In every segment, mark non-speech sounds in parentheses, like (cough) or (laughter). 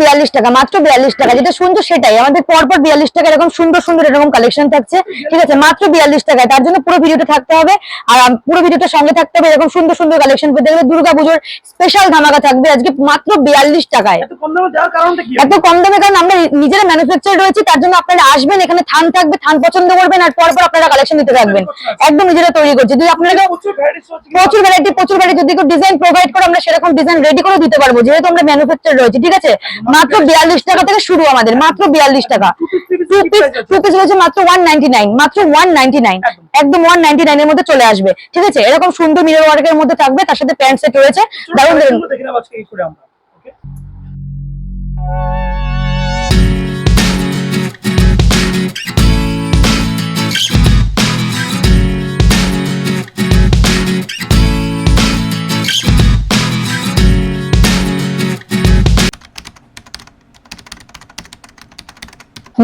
বিয়াল্লিশ টাকা মাত্র বিয়াল্লিশ টাকা যেটা শুনছো সেটাই। আমাদের পরপর বিয়াল্লিশ টাকা এরকম সুন্দর সুন্দর এরকম কালেকশন থাকছে। ঠিক আছে মাত্র বিয়াল্লিশ টাকায়। তার জন্য পুরো ভিডিওটা থাকতে হবে আর পুরো ভিডিওটা সঙ্গে থাকতে হবে এরকম সুন্দর সুন্দর কালেকশন পেতে গেলে দুর্গা পুজোর স্পেশাল ধামাকা থাকবে আজকে মাত্র বিয়াল্লিশ টাকায়। এত কম দামে কারণ আমরা নিজেরা ম্যানুফ্যাকচার রয়েছি তার জন্য আপনারা আসবেন এখানে থান থাকবে থান পছন্দ করবেন আর পরপর আপনারা কালেকশন নিতে থাকবেন। একদম নিজেরা তৈরি করছি। যদি আপনারা প্রচুর ভ্যারাইটি প্রচুর ভ্যারাইটি যদি ডিজাইন প্রোভাইড করে আমরা সেরকম ডিজাইন রেডি করে দিতে পারব যেহেতু আমরা ম্যানুফ্যাকচার রয়েছে ঠিক আছে? মাত্র বিয়াল্লিশ টাকা থেকে শুরু আমাদের মাত্র বিয়াল্লিশ টাকা। টু পিস টু পিস রয়েছে মাত্র ওয়ান নাইনটি নাইন মাত্র ওয়ান নাইনটি নাইন একদম। ওয়ান নাইনটি নাইনের মধ্যে চলে আসবে ঠিক আছে? এরকম সুন্দর মিরর ওয়ার্কের মধ্যে থাকবে তার সাথে প্যান্ট সেট রয়েছে। দারুণ দারুণ দেখে নেব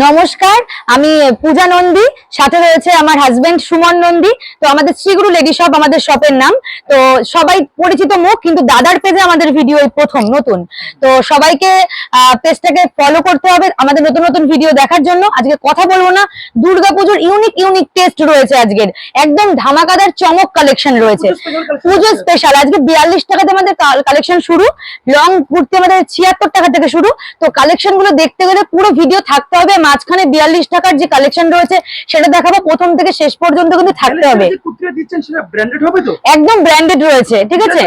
নমস্কার আমি পূজা নন্দী সাথে রয়েছে আমার হাজবেন্ড সুমন নন্দী। তো আমাদের শ্রীগুরু লেডি শপ আমাদের শপের নাম। তো সবাই পরিচিত মুখ কিন্তু দাদার পেজে আমাদের ভিডিও প্রথম নতুন। তো সবাইকে পেজটাকে ফলো করতে হবে আমাদের নতুন নতুন ভিডিও দেখার জন্য। আজকে কথা বলব না দুর্গাপুজোর ইউনিক ইউনিক টেস্ট রয়েছে আজকের। একদম ধামাকাদার চমক কালেকশন রয়েছে। পুজো স্পেশাল আজকে বিয়াল্লিশ টাকাতে আমাদের কালেকশন শুরু। লং কুর্তি আমাদের ছিয়াত্তর টাকা থেকে শুরু। তো কালেকশনগুলো দেখতে গেলে পুরো ভিডিও থাকতে হবে। মাঝখানে বিয়াল্লিশ টাকার যে কালেকশন রয়েছে সেটা দেখাবো। প্রথম থেকে শেষ পর্যন্ত কিন্তু থাকতে হবে। যে কুর্তিটা দিচ্ছেন সেটা ব্র্যান্ডেড হবে তো? একদম ব্র্যান্ডেড রয়েছে ঠিক আছে?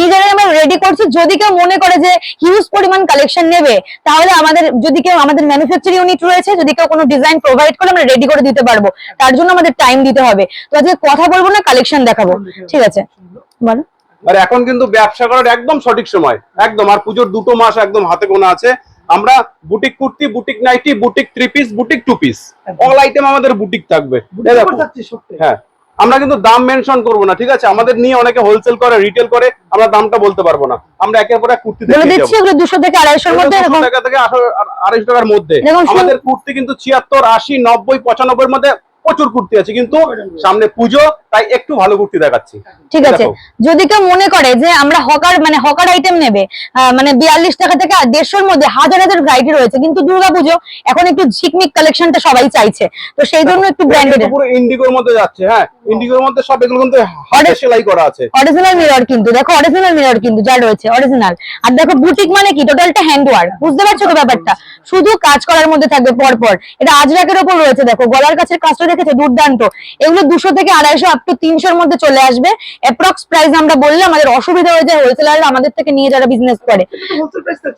নিজেরাই আমরা রেডি করছি। যদি কেউ মনে করে যে হিউজ পরিমাণ কালেকশন নেবে তাহলে আমাদের যদি কেউ আমাদের ম্যানুফ্যাকচার ইউনিট রয়েছে যদি কেউ কোনো ডিজাইন প্রোভাইড করে আমরা রেডি করে দিতে পারব। তার জন্য আমাদের টাইম দিতে হবে। তো আজকে কথা বলব না কালেকশন দেখাবো। ঠিক আছে? বলো। আর এখন কিন্তু ব্যবসা করার একদম সঠিক সময়। একদম আর পুজোর দুটো মাস একদম হাতে গোনা আছে। আমরা boutique kurti boutique nighty boutique three piece boutique two piece all item আমাদের বুটিক থাকবে। দেখো। হ্যাঁ। আমরা কিন্তু দাম মেনশন করব না ঠিক আছে? আমাদের নিয়ে অনেকে হোলসেল করে রিটেল করে আমরা দামটা বলতে পারব না। আমরা একের পর এক কুর্তি বলে দিচ্ছি এগুলো দুশো থেকে আড়াইশোর মধ্যে এরকম টাকা থেকে আড়াইশো টাকার মধ্যে। আমাদের কুর্তি কিন্তু ছিয়াত্তর আশি নব্বই পঁচানব্বই মধ্যে প্রচুর কুর্তি আছে। কিন্তু সামনে পুজো তাই একটু ভালো কুর্তি দেখাচ্ছি। ঠিক আছে। যদি কেউ মনে করে যে আমরা হকার মানে হকার আইটেম নেবে মানে বিয়াল্লিশ টাকা থেকে দেড়শোর মধ্যে হাজার হাজার ভ্যারাইটি রয়েছে কিন্তু দুর্গাপুজো এখন একটু ঝিকমিক কালেকশনটা সবাই চাইছে। তো সেই জন্য একটু ব্র্যান্ডেড পুরো ইন্ডিগোর মধ্যে যাচ্ছে হ্যাঁ? ইন্ডিগোর মধ্যে সব এগুলো কিন্তু হাতে সেলাই করা আছে। অরিজিনাল মিরর কিন্তু দেখো অরিজিনাল মিরর কিন্তু যা রয়েছে অরিজিনাল আর দেখো বুটিক মানে কি? টোটালটা হ্যান্ড ওয়ার্ক বুঝতে পারছ তো ব্যাপারটা? শুধু কাজ করার মধ্যে থাকবে পরপর। এটা আজরাকের ওপর রয়েছে দেখো গলার কাছের কাজটা দেখেছে? দুর্দান্ত। এগুলো দুশো থেকে আড়াইশো টু তিনশোর মধ্যে চলে আসবে। অ্যাপ্রক্স প্রাইস আমরা বললে আমাদের অসুবিধা হয়ে যায় হোলসেলাররা আমাদের থেকে নিয়ে যারা বিজনেস করে।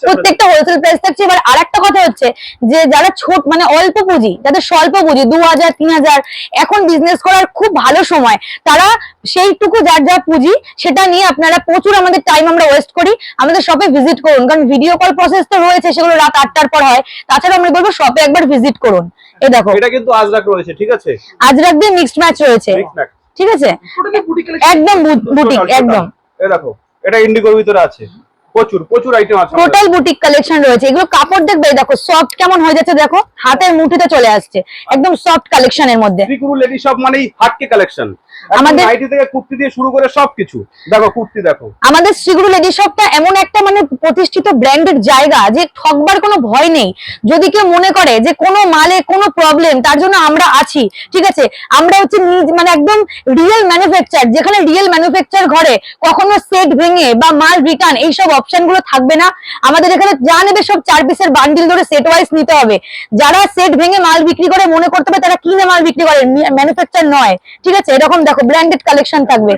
প্রত্যেকটা হোলসেল প্রাইস থাকছে। এবার আরেকটা কথা হচ্ছে যে যারা ছোট মানে অল্প পুঁজি যাদের স্বল্প পুঁজি দু হাজার তিন হাজার এখন বিজনেস করার খুব ভালো সময় তারা সেইটুকু যার যা পুঁজি সেটা নিয়ে আপনারা প্রচুর আমাদের টাইম আমরা ওয়েস্ট করি। আমাদের শপে ভিজিট করুন কারণ ভিডিও কল প্রসেস তো রয়েছে সেগুলো রাত আটটার পর হয়। তাছাড়া আমরা বলব শপে একবার ভিজিট করুন। এই দেখো। এটা কিন্তু আজরাক রয়েছে ঠিক আছে? আজরাক দিয়ে মিক্সড ম্যাচ রয়েছে। ঠিক আছে? একদম বুটিক। একদম। এই দেখো এটা ইন্ডিগোর ভিতরে আছে। প্রচুর প্রচুর আইটেম আছে টোটাল বুটিক কালেকশন রয়েছে। এগুলো কাপড় দেখবে দেখো সফট কেমন হয়ে যাচ্ছে দেখো হাতের মুঠিতে চলে আসছে। একদম সফট কালেকশনের মধ্যে। শ্রীগুরু লেডি শপ মানে হাটকে কালেকশন আমাদের- নাইটি থেকে কুর্তি দিয়ে শুরু করে সবকিছু। দেখো কুর্তি দেখো। আমাদের শ্রীগুরু লেডি শপটা এমন একটা মানে প্রতিষ্ঠিত ব্র্যান্ডের জায়গা যে ঠকবার কোনো ভয় নেই। যদি কেউ মনে করে যে কোনো মালে কোনো প্রবলেম তার জন্য আমরা আছি ঠিক আছে? আমরা হচ্ছে মানে একদম রিয়েল ম্যানুফ্যাকচার যেখানে রিয়েল ম্যানুফ্যাকচার ঘরে কখনো সেট ভেঙে বা মাল রিটার্ন এইসব অপশনগুলো থাকবে না। আমাদের এখানে যা নেবে সব চার পিসের বান্ডিল ধরে সেট ওয়াইজ নিতে হবে। যারা সেট ভেঙে মাল বিক্রি করে মনে করতে হবে তারা কিনে মাল বিক্রি করে ম্যানুফ্যাকচার নয় ঠিক আছে? এরকম দেখো ব্র্যান্ডেড কালেকশন থাকবে।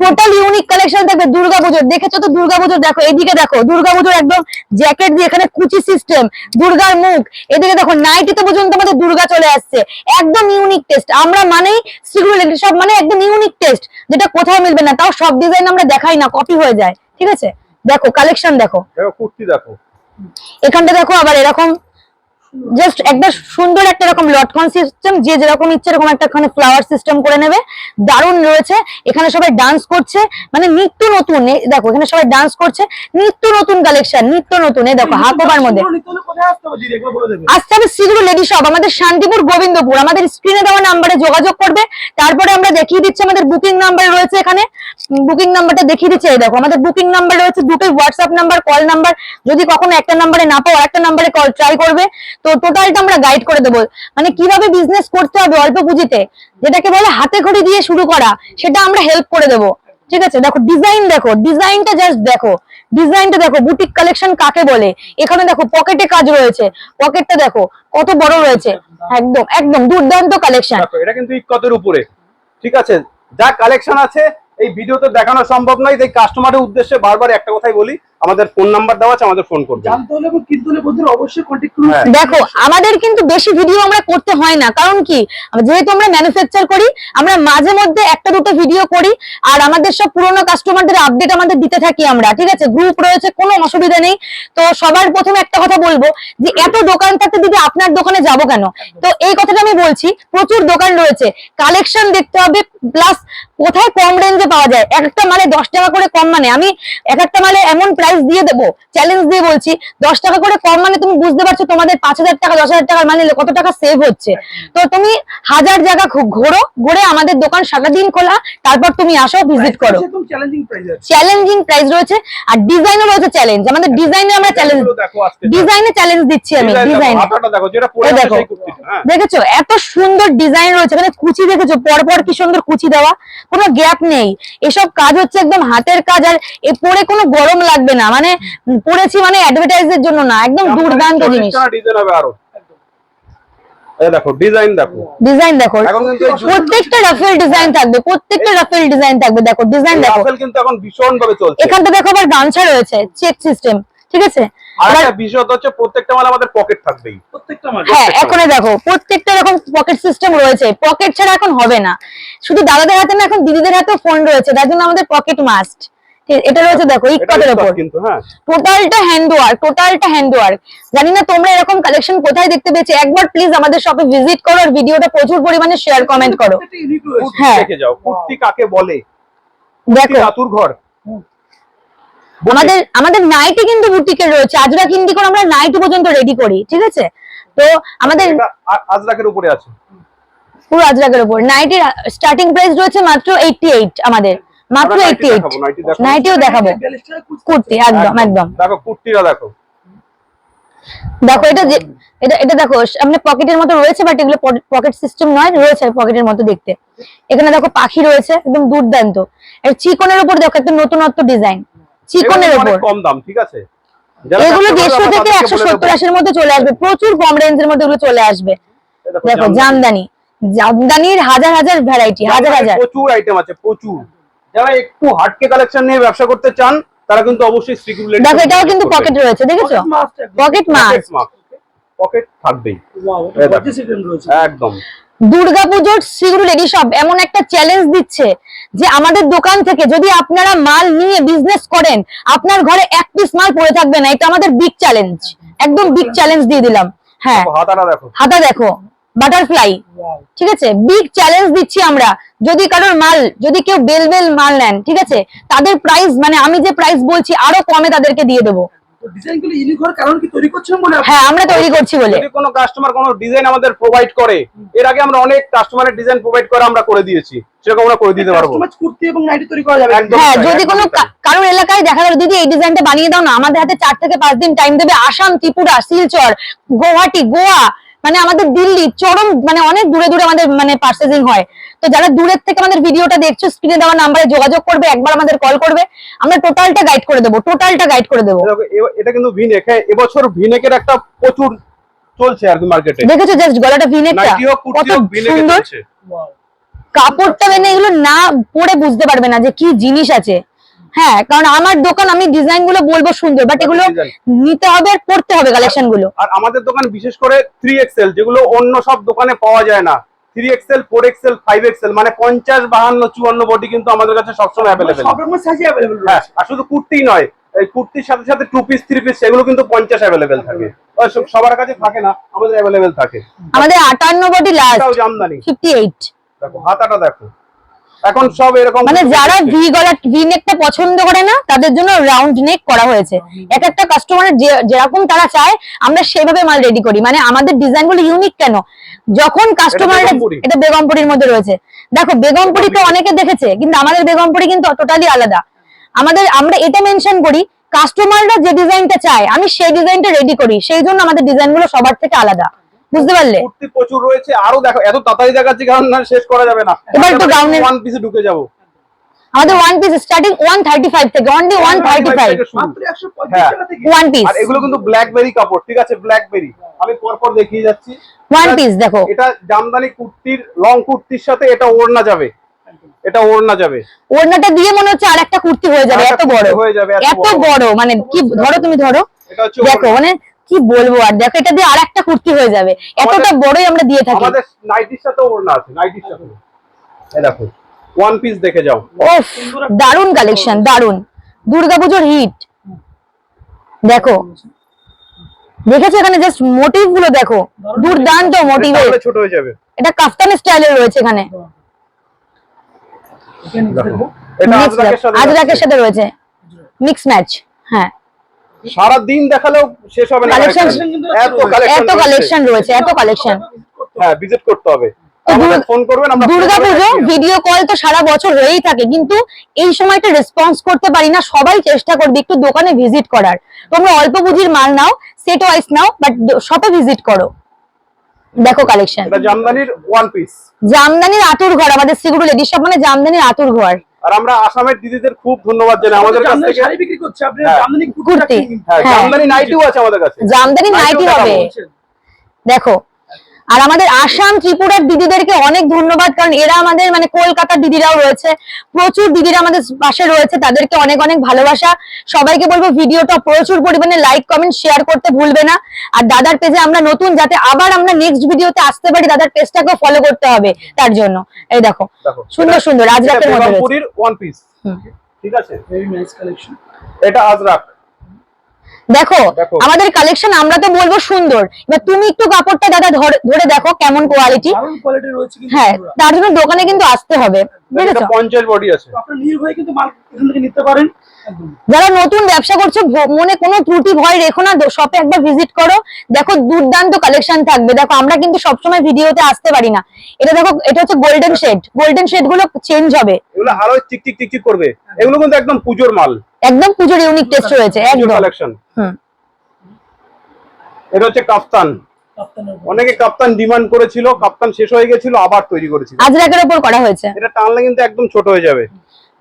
টোটাল ইউনিক কালেকশন থাকবে। দুর্গাপুজোর। দেখেছ তো দুর্গাপুজোর? দেখো এদিকে দেখো দুর্গাপুজোর একদম জ্যাকেট দিয়ে এখানে কুচি সিস্টেম দুর্গার মুখ। এদিকে দেখো নাইটিতে পর্যন্ত আমাদের দুর্গা চলে আসছে। একদম ইউনিক টেস্ট আমরা মানেই সিগুল সব মানে একদম ইউনিক টেস্ট যেটা কোথাও মিলবে না। তাও সব ডিজাইন আমরা দেখাই না কপি হয়ে যায়। ঠিক আছে? দেখো কালেকশন দেখো। দেখো কুর্তি দেখো। এখানটা দেখো আবার এরকম জাস্ট একটা সুন্দর একটা রকম লটকন সিস্টেম যে যেরকম ইচ্ছে এরকম একটা ফ্লাওয়ার সিস্টেম করে নেবে। দারুণ রয়েছে। এখানে সবাই ডান্স করছে। মানে নিত্য নতুন দেখো এখানে সবাই ডান্স করছে। নিত্য নতুন কালেকশন নিত্য নতুন এই দেখো হাকোবার মধ্যে। কোথায় আসতে হবে? আসতে সিগুরু লেডি শপ আমাদের শান্তিপুর গোবিন্দপুর। আমাদের স্ক্রিনে দেওয়া নাম্বারে যোগাযোগ করবে। তারপরে আমরা দেখিয়ে দিচ্ছি আমাদের বুকিং নাম্বার রয়েছে এখানে। বুকিং নাম্বারটা দেখিয়ে দিচ্ছি এই দেখো আমাদের বুকিং নাম্বার রয়েছে দুটোই হোয়াটসঅ্যাপ নাম্বার কল নাম্বার যদি কখনো একটা নাম্বারে না পাও একটা নাম্বারে কল ট্রাই করবে। তো টোটালটা আমরা গাইড করে দেবো। মানে কীভাবে বিজনেস করতে হবে অল্প পুঁজিতে? যেটাকে বলে হাতে খড়ি দিয়ে শুরু করা, সেটা আমরা হেল্প করে দেবো। ঠিক আছে? দেখো ডিজাইন দেখো ডিজাইনটা জাস্ট দেখো। ডিজাইনটা দেখো বুটিক কালেকশন কাকে বলে? এখানে দেখো পকেটে কাজ রয়েছে। পকেটটা দেখো, কত বড় রয়েছে? একদম একদম দুর্দান্ত কালেকশন এটা কিন্তু ইকতের উপরে। ঠিক আছে? যা কালেকশন আছে, এই ভিডিওতে দেখানো সম্ভব নয়। তাই কাস্টমারের উদ্দেশ্যে বারবার একটা কথাই বলি। আমাদের ফোন নাম্বার দেওয়া আছে আমাদের ফোন করবে জানতে হলে এবং কিনতে হলে বন্ধুরা অবশ্যই কন্ট্যাক্ট করুন। হ্যাঁ। দেখো আমাদের কিন্তু বেশি ভিডিও আমরা করতে হয় না। কারণ কি? যেহেতু আমরা ম্যানুফ্যাকচার করি আমরা মাঝে মধ্যে একটা দুটো ভিডিও করি আর আমাদের সব পুরোনো কাস্টমারদের আপডেট আমাদের দিতে থাকি আমরা ঠিক আছে? গ্রুপ রয়েছে কোনো অসুবিধা নেই। তো সবার প্রথমে একটা কথা বলব যে এত দোকান থাকতে দিদি আপনার দোকানে যাব কেন? তো এই কথাটা আমি বলছি প্রচুর দোকান রয়েছে। কালেকশন দেখতে হবে প্লাস কোথায় কম রেঞ্জে পাওয়া যায়? এক একটা মালে দশ টাকা করে কম মানে। আমি এক একটা মালে এমন প্রাইস দিয়ে দেবো চ্যালেঞ্জ দিয়ে বলছি দশ টাকা করে কম মানে তুমি বুঝতে পারছ তোমাদের পাঁচ হাজার টাকা দশ হাজার টাকার মানে কত টাকা সেভ হচ্ছে। তো তুমি হাজার জায়গা ঘোরো ঘুরে আমাদের দোকান সারাদিন খোলা তারপর তুমি আসো ভিজিট করো। চ্যালেঞ্জিং প্রাইস রয়েছে আর ডিজাইনও রয়েছে চ্যালেঞ্জ আমাদের ডিজাইনে আমরা চ্যালেঞ্জ ডিজাইনে চ্যালেঞ্জ দিচ্ছি আমি ডিজাইন দেখো, হ্যাঁ। দেখেছ? এত সুন্দর ডিজাইন রয়েছে মানে কুচি দেখেছ? পরপর কি সুন্দর কুচি দেওয়া। কোনো গ্যাপ নেই। এসব কাজ হচ্ছে একদম হাতের কাজ আর এ পরে কোনো গরম লাগবে না। মানে উম, পরেছি মানে অ্যাডভার্টাইজের জন্য না একদম দুর্দান্ত জিনিস। ডিজাইন হবে আরও। এই দেখো ডিজাইন দেখো। ডিজাইন দেখো এখন কিন্তু এই জুতো- প্রত্যেকটা রাফেল ডিজাইন থাকবে প্রত্যেকটা রাফেল ডিজাইন থাকবে দেখো ডিজাইন দেখো। রাফেল কিন্তু এখন ভীষণ ভাবে চলছে এখানটা দেখো আবার গামছা রয়েছে চেক সিস্টেম ঠিক আছে? আর হচ্ছে প্রত্যেকটা মাল আমাদের পকেট থাকবেই। প্রত্যেকটা মাল হ্যাঁ এখন দেখো প্রত্যেকটা এরকম পকেট সিস্টেম রয়েছে পকেট ছাড়া এখন হবে না। শুধু দাদাদের হাতে না এখন দিদিদের হাতেও ফোন রয়েছে তার জন্য আমাদের পকেট মাস্ট এটা রয়েছে দেখো কিন্তু হ্যাঁ। টোটালটা হ্যান্ড ওয়ার্ক টোটালটা হ্যান্ড ওয়ার্ক জানি না তোমরা এরকম কালেকশন কোথায় দেখতে পেয়েছ? একবার প্লিজ আমাদের শপে ভিজিট করো আর ভিডিওটা প্রচুর পরিমাণে শেয়ার কমেন্ট করো। হ্যাঁ। যাও কুর্তি কাকে বলে? দেখো। আতুর ঘর। আমাদের আমাদের নাইটি কিন্তু বুটিকের রয়েছে। আজরা কিন্দি করে আমরা নাইটি পর্যন্ত রেডি করি ঠিক আছে? তো আমাদের আজরাকের উপরে আছে। পুরো আজরাকের উপর। নাইটির স্টার্টিং প্রাইস রয়েছে মাত্র এইটটি এইট আমাদের। মাত্র আমরা এইটটি নাইটি এইট দেখাবো, নাইটিও দেখাবো। কুর্তি। একদম একদম। দেখো কুর্তিটা দেখো। দেখো এটা এটা এটা দেখো সামনে পকেটের মতো রয়েছে বাট এগুলো পকেট সিস্টেম নয় রয়েছে পকেটের মতো দেখতে। এখানে দেখো পাখি রয়েছে একদম দুর্দান্ত। চিকনের উপর দেখো একটা নতুনত্ব ডিজাইন চিকনের উপর। কম দাম ঠিক আছে? এগুলো দেড়শো থেকে একশো সত্তর আশির মধ্যে চলে আসবে। প্রচুর কম রেঞ্জের মধ্যে এগুলো চলে আসবে। দেখো। জামদানি। জামদানির হাজার হাজার ভ্যারাইটি হাজার হাজার। প্রচুর আইটেম আছে প্রচুর। যারা একটু হাটকে কালেকশন নিয়ে ব্যবসা করতে চান তারা কিন্তু অবশ্যই সিকিউরিটি দেখো এটাও কিন্তু পকেট রয়েছে দেখেছ। পকেট মাছ পকেট থাকবেই। একদম। দুর্গাপুজোর শ্রীগুরু লেডি শপ এমন একটা চ্যালেঞ্জ দিচ্ছে যে আমাদের দোকান থেকে যদি আপনারা মাল নিয়ে বিজনেস করেন আপনার ঘরে এক পিস মাল পড়ে থাকবে না এটা আমাদের বিগ চ্যালেঞ্জ একদম বিগ চ্যালেঞ্জ দিয়ে দিলাম। হ্যাঁ। হাতাটা দেখো। হাতা দেখো। বাটারফ্লাই. ঠিক আছে? বিগ চ্যালেঞ্জ দিচ্ছি আমরা। যদি কারোর মাল যদি কেউ বেল বেল মাল নেন ঠিক আছে? তাদের প্রাইস মানে আমি যে প্রাইস বলছি আরও কমে তাদেরকে দিয়ে দেবো? হ্যাঁ আমরা তৈরি করছি বলে। কোনো কাস্টমার কোনো ডিজাইন আমাদের প্রোভাইড করে এর আগে আমরা অনেক কাস্টমারের ডিজাইন প্রোভাইড করে আমরা করে দিয়েছি। সেরকম আমরা করে দিতে পারব। কুর্তি এবং নাইটি তৈরি করা যাবে। হ্যাঁ যদি কোনো কারোর এলাকায় দেখা গেল দিদি এই ডিজাইনটা বানিয়ে দাও না আমাদের হাতে চার থেকে পাঁচ দিন টাইম দেবে আসাম ত্রিপুরা শিলচর গুয়াহাটি গোয়া মানে আমাদের দিল্লি চরম মানে অনেক দূরে দূরে আমাদের মানে পার্সেসিং হয়। তো যারা দূরের থেকে আমাদের ভিডিওটা দেখছ স্ক্রিনে দেওয়া নাম্বারে যোগাযোগ করবে একবার আমাদের কল করবে। আমরা টোটালটা গাইড করে দেবো টোটালটা গাইড করে দেবো। এটা কিন্তু ভিনেক হ্যাঁ এবছর ভিনেকের একটা প্রচুর চলছে আর কি মার্কেটে দেখেছ জাস্ট গলাটা ভিনেকটা কত সুন্দর। কাপড়টা মানে এগুলো না পরে বুঝতে পারবে না যে কি জিনিস আছে। হ্যাঁ কারণ আমার দোকান আমি ডিজাইনগুলো বলব সুন্দর বাট এগুলো নিতে হবে আর পড়তে হবে কালেকশনগুলো। আর আমাদের দোকান বিশেষ করে থ্রি এক্সেল যেগুলো অন্য সব দোকানে পাওয়া যায় না। Three XL four XL five XL মানে পঞ্চাশ বাহান্ন চুয়ান্ন বডি কিন্তু আমাদের কাছে সবসময় অ্যাভেলেবেল সব রকমের সাইজে অ্যাভেলেবল হ্যাঁ আর শুধু কুর্তি নয় এই কুর্তির সাথে সাথে টু পিস থ্রি পিস সেগুলো কিন্তু পঞ্চাশ অ্যাভেলেবেল থাকে। সবার কাছে থাকে না আমাদের অ্যাভেলেবেল থাকে। আমাদের আটান্ন body last Jamdani. Fifty eight দেখো হাতাটা দেখো। এখন সব এরকম মানে যারা ভি গলা ভি নেকটা পছন্দ করে না তাদের জন্য রাউন্ড নেক করা হয়েছে। এক একটা কাস্টমারের যেরকম তারা চায় আমরা সেভাবে মাল রেডি করি। মানে আমাদের ডিজাইনগুলো ইউনিক কেন? যখন কাস্টমার। এটা বেগমপুরির মধ্যে রয়েছে। দেখো বেগমপুরি তো অনেকে দেখেছে কিন্তু আমাদের বেগমপুরি কিন্তু টোটালি আলাদা। আমাদের আমরা এটা মেনশন করি কাস্টমাররা যে ডিজাইনটা চায় আমি সেই ডিজাইনটা রেডি করি। সেই জন্য আমাদের ডিজাইনগুলো সবার থেকে আলাদা। বুঝতে পারলে? কুর্তি প্রচুর রয়েছে আরও দেখো এত তাড়াতাড়ি দেখাচ্ছি কারণ না শেষ করা যাবে না। এবার একটু gown-এর- ওয়ান পিসে ঢুকে যাব। আমাদের one piece starting one thirty five থেকে অনলি ওয়ান থার্টি ফাইভ থেকে শুরু। মাত্র একশো পঁয়ত্রিশ হ্যাঁ। টাকা থেকে। ওয়ান পিস আর এগুলো কিন্তু ব্ল্যাকবেরি কাপড় ঠিক আছে? ব্ল্যাকবেরি আমি পরপর দেখিয়ে যাচ্ছি। ওয়ান পিস দেখো। এটা জামদানি কুর্তির লং কুর্তির সাথে এটা ওড়না যাবে। এটা ওড়না যাবে। ওড়নাটা দিয়ে মনে হচ্ছে আর একটা কুর্তি হয়ে যাবে এত বড়। হয়ে যাবে, এত। বড়। মানে কি ধরো তুমি ধরো। দেখো মানে কি বলব? আর দেখো এটা দিয়ে আর একটা কুর্তি হয়ে যাবে। এতটা বড়ই আমরা দিয়ে থাকি। আমাদের নাইটির সাথে ওড়না আছে নাইটির সাথে। এই দেখো ওয়ান পিস দেখে যাও। ওফ দারুণ কালেকশন দারুণ দুর্গাপুজোর হিট দেখো। দেখেছ এখানে জাস্ট মোটিভগুলো দেখো? দুর্দান্ত মোটিভ ছোট হয়ে যাবে। এটা কাফতান স্টাইলের রয়েছে এখানে। এখানে দেখো এটা আজরাকের সাথে আজরাকের সাথে রয়েছে। মিক্স ম্যাচ হ্যাঁ। সারা দিন দেখালেও শেষ হবে না। এত কালেকশন এত কালেকশন রয়েছে এত কালেকশন হ্যাঁ ভিজিট করতে হবে। তো আমাদের দুর্গা- ফোন করবেন আমরা দুর্গাপুজো ভিডিও কল তো সারা বছর হয়েই থাকে কিন্তু এই সময়টা রেসপন্স করতে পারি না সবাই চেষ্টা করবে একটু দোকানে ভিজিট করার। তোমরা অল্প পুঁজির মাল নাও সেট ওয়াইজ নাও বাট শপে ভিজিট করো। দেখো কালেকশন এটা জামদানির ওয়ান পিস জামদানির আতুর ঘর আমাদের সিগুরু লেডিস শপ মানে জামদানির আতুর ঘর আর আমরা আসামের দিদিদের খুব ধন্যবাদ জানাই আমাদের কাছ থেকে। শাড়ি বিক্রি করছে আপনি হ্যাঁ। জামদানি কুর্তি হ্যাঁ। জামদানি নাইটিও আছে আমাদের কাছে। জামদানি নাইটি হবে। দেখো আর আমাদের আসাম ত্রিপুরার দিদিদেরকে অনেক ধন্যবাদ কারণ এরা আমাদের মানে কলকাতার দিদিরাও রয়েছে প্রচুর দিদিরা আমাদের পাশে রয়েছে তাদেরকে অনেক অনেক ভালোবাসা। সবাইকে বলব ভিডিওটা প্রচুর পরিমাণে লাইক কমেন্ট শেয়ার করতে ভুলবে না। আর দাদার পেজে আমরা নতুন যাতে আবার আমরা নেক্সট ভিডিওতে আসতে পারি দাদার পেজটাকেও ফলো করতে হবে তার জন্য। এই দেখো সুন্দর সুন্দর আজরাকের ওয়ান পিস ঠিক আছে. এটা আজরাক। দেখো। আমাদের কালেকশন আমরা তো বলব সুন্দর। এবার তুমি একটু কাপড়টা দাদা ধরে- ধরে দেখো কেমন কোয়ালিটি দারুণ কোয়ালিটি রয়েছে কিন্তু হ্যাঁ তার জন্য দোকানে কিন্তু আসতে হবে। এটা বুঝেছ? পঞ্চাশ বডি আছে। তো আপনারা নির্ভয়ে কিন্তু মাল এখান থেকে নিতে পারেন। একদম। যারা নতুন ব্যবসা করছ মনে কোনো ত্রুটি ভয় রেখো না। শপে একবার ভিজিট করো। দেখো দুর্দান্ত কালেকশন থাকবে। দেখো আমরা কিন্তু সবসময় ভিডিওতে আসতে পারি না। এটা দেখো এটা হচ্ছে গোল্ডেন শেড গোল্ডেন শেডগুলো চেঞ্জ হবে। এগুলো আরও চিকচিক চিকচিক করবে। এগুলো কিন্তু একদম পুজোর মাল। একদম পুজোর ইউনিক টেস্ট রয়েছে একদম। কালেকশন হুম। এটা হচ্ছে কাফতান। অনেকে কাপ্তান ডিমান্ড করেছিল কাপ্তান শেষ হয়ে গেছিল আবার তৈরি করেছিল। আজরাকের উপর করা হয়েছে। এটা টানলে কিন্তু একদম ছোট হয়ে যাবে।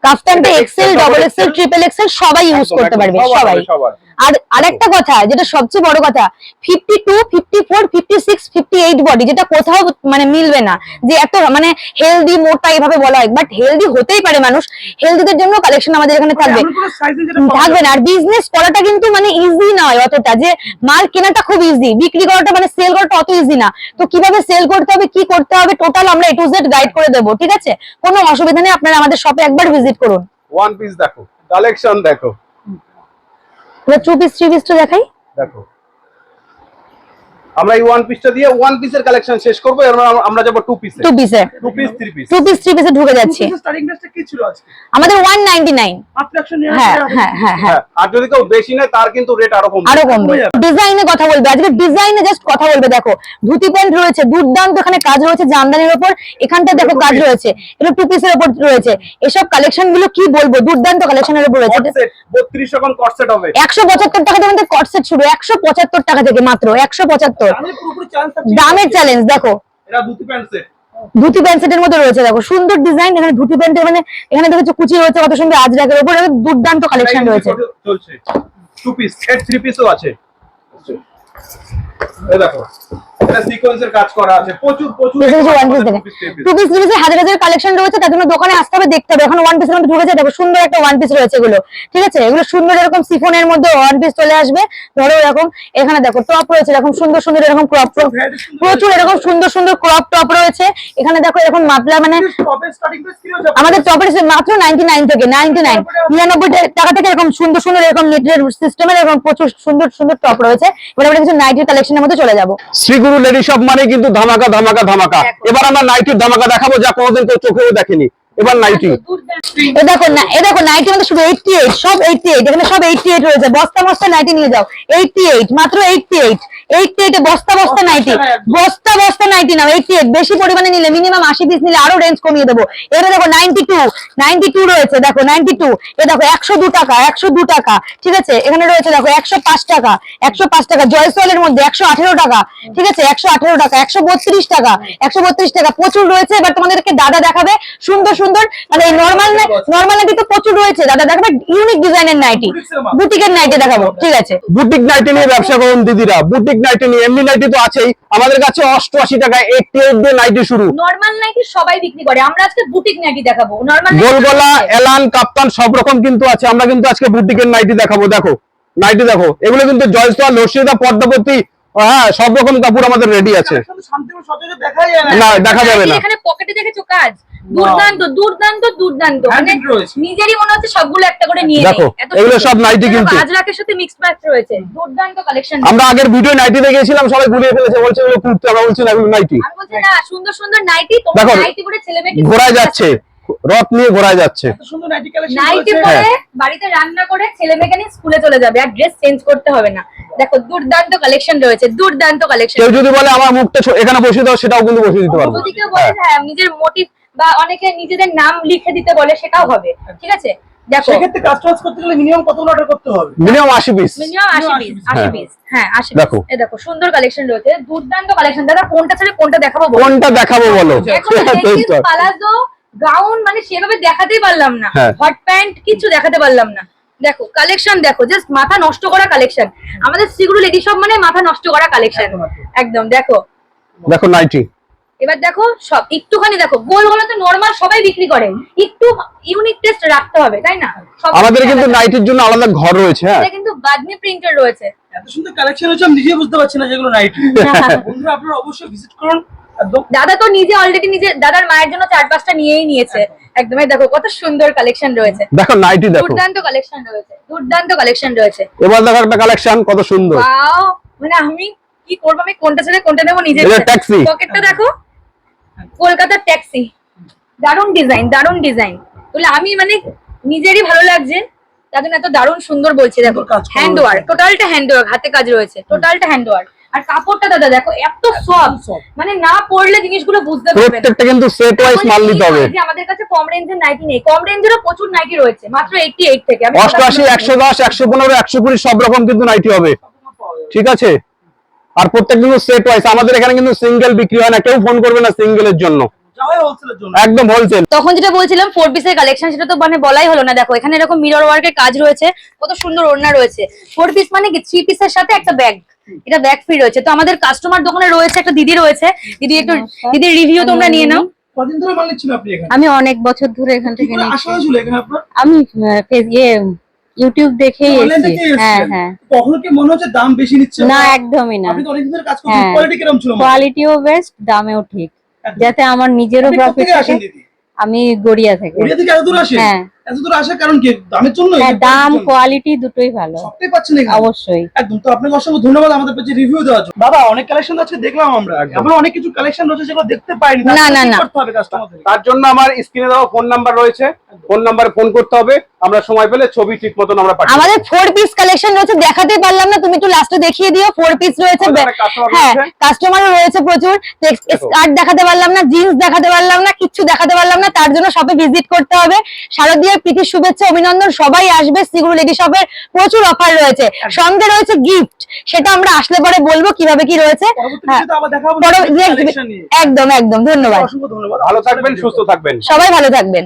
কাফতানটা XL double XL triple XL সবাই ইউজ করতে পারবে সবাই সবাই। সবার। আর আরেকটা কথা যেটা সবচেয়ে বড় কথা fifty two fifty four fifty six fifty eight body যেটা কোথাও মানে মিলবে না যে এত মানে হেলদি মোটা এভাবে বলা হয়। বাট হেলদি হতেই পারে মানুষ হেলদিদের জন্য কালেকশন আমাদের এখানে থাকবে। উম, পাওয়া থাকবে না। আর বিজনেস করাটা কিন্তু মানে ইজি নয় অতটা যে মাল কেনাটা খুব ইজি বিক্রি করাটা মানে সেল করাটা অত ইজি না। তো কীভাবে সেল করতে হবে কি করতে হবে টোটাল আমরা এ টু জেড গাইড করে দেবো ঠিক আছে? কোনো অসুবিধা নেই আপনারা আমাদের শপে একবার ভিজিট করুন। ওয়ান পিস দেখো কালেকশন দেখো। টু পিস থ্রি তো দেখাই। দেখো। আমরা এই ওয়ান পিসটা দিয়ে ওয়ান পিসের কালেকশন শেষ করব এরপর আমরা যাব টু পিসে টু পিসে two piece three piece two piece three পিসে ঢুকে যাচ্ছি। স্টার্টিং প্রাইসটা কি ছিল আজকে? আমাদের 199 899 হ্যাঁ হ্যাঁ, হ্যাঁ হ্যাঁ হ্যাঁ আর যদি কেউ বেশি নেয় তার কিন্তু রেট আরও কমবে। আরও কমবে। ডিজাইনে কথা বলবে। আজকে ডিজাইনে জাস্ট কথা বলবে দেখো। ধুতি প্যান্ট রয়েছে দুর্দান্ত এখানে কাজ রয়েছে জামদানির উপর এখানটা দেখো কাজ রয়েছে। এটা টু পিসের উপর রয়েছে। এসব কালেকশনগুলো কি বলব? দুর্দান্ত কালেকশন এর উপর রয়েছে। 32 রকম কটসেট হবে। 175 টাকা থেকে কটসেট শুরু 175 টাকা থেকে মাত্র 175 দামের চ্যালেঞ্জ দেখো। ধুতি প্যান্ট সেটের মধ্যে রয়েছে দেখো সুন্দর ডিজাইন এখানে ধুতি প্যান্টের মানে এখানে দেখো কুচি রয়েছে কত সুন্দর আজরাকের উপর দুর্দান্ত কালেকশন রয়েছে। টু পিস সেট থ্রি পিসও আছে। দেখো। সিকোয়েন্সের কাজ করা আছে। প্রচুর প্রচুর বেশি বেশি পিস আমাদের দেখে two piece, three piece। Two পিসের হাজার হাজার কালেকশন রয়েছে তার জন্য দোকানে আসতে হবে দেখতে হবে। এখন ওয়ান পিসের মধ্যে ঢুকেছে দেখো সুন্দর একটা ওয়ান পিস রয়েছে এগুলো। ঠিক আছে? এগুলো সুন্দর এরকম সিফনের মধ্যে ওয়ান পিস চলে আসবে। ধরো এরকম এখানে দেখো টপ রয়েছে এরকম সুন্দর সুন্দর এরকম ক্রপ টপ প্রচুর এরকম সুন্দর। সুন্দর ক্রপ টপ রয়েছে। এখানে দেখো এরকম মাপলা মানে টপের স্টার্টিং প্রাইস কি রয়েছে আমাদের টপের মাত্র নাইনটি নাইন থেকে নাইনটি নাইন নিরানব্বই টাকা থেকে এরকম সুন্দর সুন্দর এরকম নেটের সিস্টেমের এরকম প্রচুর সুন্দর সুন্দর টপ রয়েছে। এবার আমরা কিছু নাইটের কালেকশনের মধ্যে চলে যাব। শ্রীগুরু লেডি সব মানে কিন্তু ধামাকা ধামাকা ধামাকা। এবার আমরা নাইটির ধামাকা দেখাবো যা কোনোদিন কেউ চোখেও দেখেনি। এবার নাইটি এ দেখো না, এ দেখো নাইটি মধ্যে শুধু এইটটি এইট সব এইটটি এইট এখানে সব এইটটি এইট রয়েছে। বস্তা বস্তা নাইটি নিয়ে যাও। এইটটি এইট মাত্র এইটটি এইট এইটটি এইটে বস্তা বস্তা নাইটি বস্তা বস্তা নাইটি নাও এইটটি এইট বেশি পরিমাণে নিলে মিনিমাম আশি পিস নিলে আরও রেঞ্জ কমিয়ে দেবো। এটা দেখো নাইনটি টু নাইনটি টু রয়েছে। দেখো নাইনটি টু এ দেখো একশো দু টাকা, একশো দু টাকা, ঠিক আছে? এখানে রয়েছে দেখো একশো পাঁচ টাকা, একশো পাঁচ টাকা। জয়সওয়ালের মধ্যে একশো আঠেরো টাকা, ঠিক আছে? একশো আঠেরো টাকা, একশো বত্রিশ টাকা, একশো বত্রিশ টাকা। প্রচুর রয়েছে। এবার তোমাদেরকে দাদা দেখাবে। সুন্দর সুন্দর মানে নর্মাল নর্মাল নাইটি তো প্রচুর রয়েছে। দাদা দেখাবে ইউনিক ডিজাইনের নাইটি। বুটিকের নাইটি দেখাবো ঠিক আছে? বুটিক নাইটি নিয়ে ব্যবসা করুন দিদিরা। বুটিক নাইটি নিয়ে এমনি নাইটি তো আছেই। আমাদের কাছে অষ্টআশি টাকা এইটটি এইট দিয়ে নাইটি শুরু। নর্মাল নাইটি সবাই বিক্রি করে। আমরা আজকে বুটিক নাইটি দেখাবো। নর্মাল গোলগলা এলান কাপ্তান সব রকম কিন্তু আছে। আমরা কিন্তু আজকে বুটিকের নাইটি দেখাবো। দেখো নাইটি দেখো। এগুলো কিন্তু জয়সওয়াল লসিদা পদ্মাবতী হ্যাঁ সব রকম কাপড় আমাদের রেডি আছে। না। দেখা যাবে না। এখানে পকেটে দেখেছ কাজ? দুর্দান্ত দুর্দান্ত দুর্দান্ত। মানে নিজেরই মনে হচ্ছে সবগুলো একটা করে নিয়ে দেখো, এগুলো সব নাইটি কিন্তু। আজরাকের সাথে মিক্সড ম্যাচ রয়েছে। দুর্দান্ত কালেকশন আমরা আগের ভিডিও নাইটি দেখিয়েছিলাম সবাই ঘুরিয়ে ফেলেছে বলছে এগুলো কুর্তি আমরা বলছি না এগুলো নাইটি আমি বলছি না সুন্দর সুন্দর নাইটি তোমার নাইটি পরে ছেলে মেয়েকে ঘোরায় যাচ্ছে রথ নিয়ে ঘোরায় যাচ্ছে। সুন্দর নাইটি কালেকশন নাইটি রয়েছে। পরে। বাড়িতে রান্না করে ছেলে মেয়েকে নিয়ে স্কুলে চলে যাবে আর ড্রেস চেঞ্জ করতে হবে না। দেখো দুর্দান্ত কালেকশন রয়েছে দুর্দান্ত কালেকশন কেউ যদি বলে আমার মুখটা এখানে বসিয়ে দাও সেটাও কিন্তু বসিয়ে দিতে পারব। যদি কেউ বলে হ্যাঁ নিজের মোটিভ বা অনেকে নিজেদের নাম লিখে দিতে বলে সেটাও হবে ঠিক আছে? দেখো। সেক্ষেত্রে কাস্টমাইজ করতে গেলে মিনিমাম কতগুলো অর্ডার করতে হবে? মিনিমাম পিস মিনিমাম আশি পিস আশি হ্যাঁ। পিস হ্যাঁ আশি দেখো। পিস দেখো সুন্দর কালেকশন রয়েছে দুর্দান্ত কালেকশন দাদা কোনটা ছেড়ে কোনটা দেখাবো বলো? কোনটা দেখাবো বলো? এখন পালাজো গাউন মানে সেভাবে দেখাতেই পারলাম না। হ্যাঁ। হট প্যান্ট কিছু দেখাতে পারলাম না। দেখো কালেকশন দেখো জাস্ট মাথা নষ্ট করা কালেকশন আমাদের সিগুলো লেডি সব মানে মাথা নষ্ট করা কালেকশন। একদম দেখো। দেখো নাইটি এবার দেখো সব একটুখানি দেখো গোল গোলা তো নর্মাল সবাই বিক্রি করে। একটু ইউনিক টেস্ট রাখতে হবে তাই না? আমাদের কিন্তু। নাইটির জন্য আলাদা ঘর রয়েছে হ্যাঁ। এটা কিন্তু বাদনি প্রিন্টার রয়েছে। এত সুন্দর কালেকশন হচ্ছে আমি নিজে বুঝতে পারছি না যেগুলো নাইটি (laughs) বন্ধুরা আপনারা অবশ্যই ভিজিট করুন দাদা তো নিজে অলরেডি নিজে দাদার মায়ের জন্য চার পাঁচটা নিয়েই নিয়েছে। একদমই দেখো কত সুন্দর কালেকশন রয়েছে। দেখো নাইটি দেখো। দুর্দান্ত কালেকশন রয়েছে দুর্দান্ত কালেকশন রয়েছে। এবার দেখো একটা কালেকশন কত সুন্দর। ওয়াও মানে আমি কি করব আমি কোনটা ছেড়ে কোনটা নেব নিজে পকেটটা দেখো। কলকাতার ট্যাক্সি। দারুণ ডিজাইন দারুণ ডিজাইন। তাহলে আমি মানে নিজেরই ভালো লাগছে তার জন্য এত দারুণ সুন্দর বলছে দেখো হ্যান্ড ওয়ার্ক টোটালটা হ্যান্ড ওয়ার্ক হাতে কাজ রয়েছে টোটালটা হ্যান্ড ওয়ার্ক আর কাপড়টা দাদা দেখো এত সফট মানে না পড়লে জিনিসগুলো বুঝতে পারবে প্রত্যেকটা কিন্তু সেট ওয়াইজ মাল নিতে হবে। যে আমাদের কাছে কম রেঞ্জের নাইটি নেই। কম রেঞ্জেরও প্রচুর নাইটি রয়েছে মাত্র এইটি এইট থেকে। আমি অষ্টআশি একশো দশ একশো পনেরো একশো কুড়ি সব রকম কিন্তু নাইটি হবে। ঠিক আছে? আর প্রত্যেক কিন্তু সেট ওয়াইজ আমাদের এখানে কিন্তু সিঙ্গেল বিক্রি হয় না। কেউ ফোন করবে না সিঙ্গেলের জন্য। একদম হোলসেল তখন যেটা বলছিলাম ফোর পিসের কালেকশন সেটা তো মানে বলাই হলো না। দেখো এখানে এরকম মিরর ওয়ার্কের কাজ রয়েছে। কত সুন্দর ওড়না রয়েছে। ফোর পিস মানে কি? থ্রি পিসের সাথে একটা ব্যাগ এটা ব্যাগ ফ্রি রয়েছে। তো আমাদের কাস্টমার দোকানে রয়েছে একটা দিদি রয়েছে। দিদি একটু দিদির রিভিউ তোমরা নিয়ে নাও। আমি অনেক বছর ধরে এখান থেকে আমি ইউটিউব দেখেই এসেছি। হ্যাঁ হ্যাঁ। কখনো কি মনে হচ্ছে দাম বেশি নিচ্ছে? না একদমই না। আপনি তো অনেকদিন ধরে কাজ করছেন হ্যাঁ। কোয়ালিটি কীরকম ছিল কোয়ালিটিও বেস্ট দামেও ঠিক। যাতে আমার নিজেরও প্রফিট থাকে আমি গড়িয়া থেকে। গড়িয়া থেকে এত দূর আসেন? হ্যাঁ। এত দূর আসার কারণ কি? দামের জন্য? হ্যাঁ দাম কোয়ালিটি দুটোই ভালো। সবটাই পাচ্ছেন অবশ্যই। একদম তো আপনাকে অসংখ্য ধন্যবাদ আমাদের পেজে রিভিউ দেওয়ার জন্য। দাদা অনেক কালেকশন আজকে দেখলাম আমরা। অনেক কিছু কালেকশন রয়েছে যেগুলো দেখতে পাইনি। না, না, না। করতে হবে কাস্টমারদের তার জন্য আমার স্ক্রিনে দেওয়া ফোন নাম্বার রয়েছে। ফোন নাম্বারে ফোন করতে হবে। আমরা সময় পেলে ছবি ঠিক মতন আমরা পাঠিয়ে দেব। আমাদের ফোর পিস কালেকশন রয়েছে দেখাতে পারলাম না। তুমি একটু লাস্টে দেখিয়ে দিও ফোর পিস রয়েছে। হ্যাঁ। কাস্টমারও রয়েছে প্রচুর। স্কার্ট দেখাতে পারলাম না জিন্স দেখাতে পারলাম না কিচ্ছু দেখাতে পারলাম না। তার জন্য শপে ভিজিট করতে হবে। শারদীয়ার প্রীতির শুভেচ্ছা অভিনন্দন। সবাই আসবে শ্রীগুরু লেডি শপের প্রচুর অফার রয়েছে। সঙ্গে রয়েছে গিফট সেটা আমরা আসলে পরে বলব কীভাবে কি রয়েছে। হ্যাঁ। একদম একদম। ধন্যবাদ। ধন্যবাদ। ভালো থাকবেন সুস্থ থাকবেন। সবাই ভালো থাকবেন।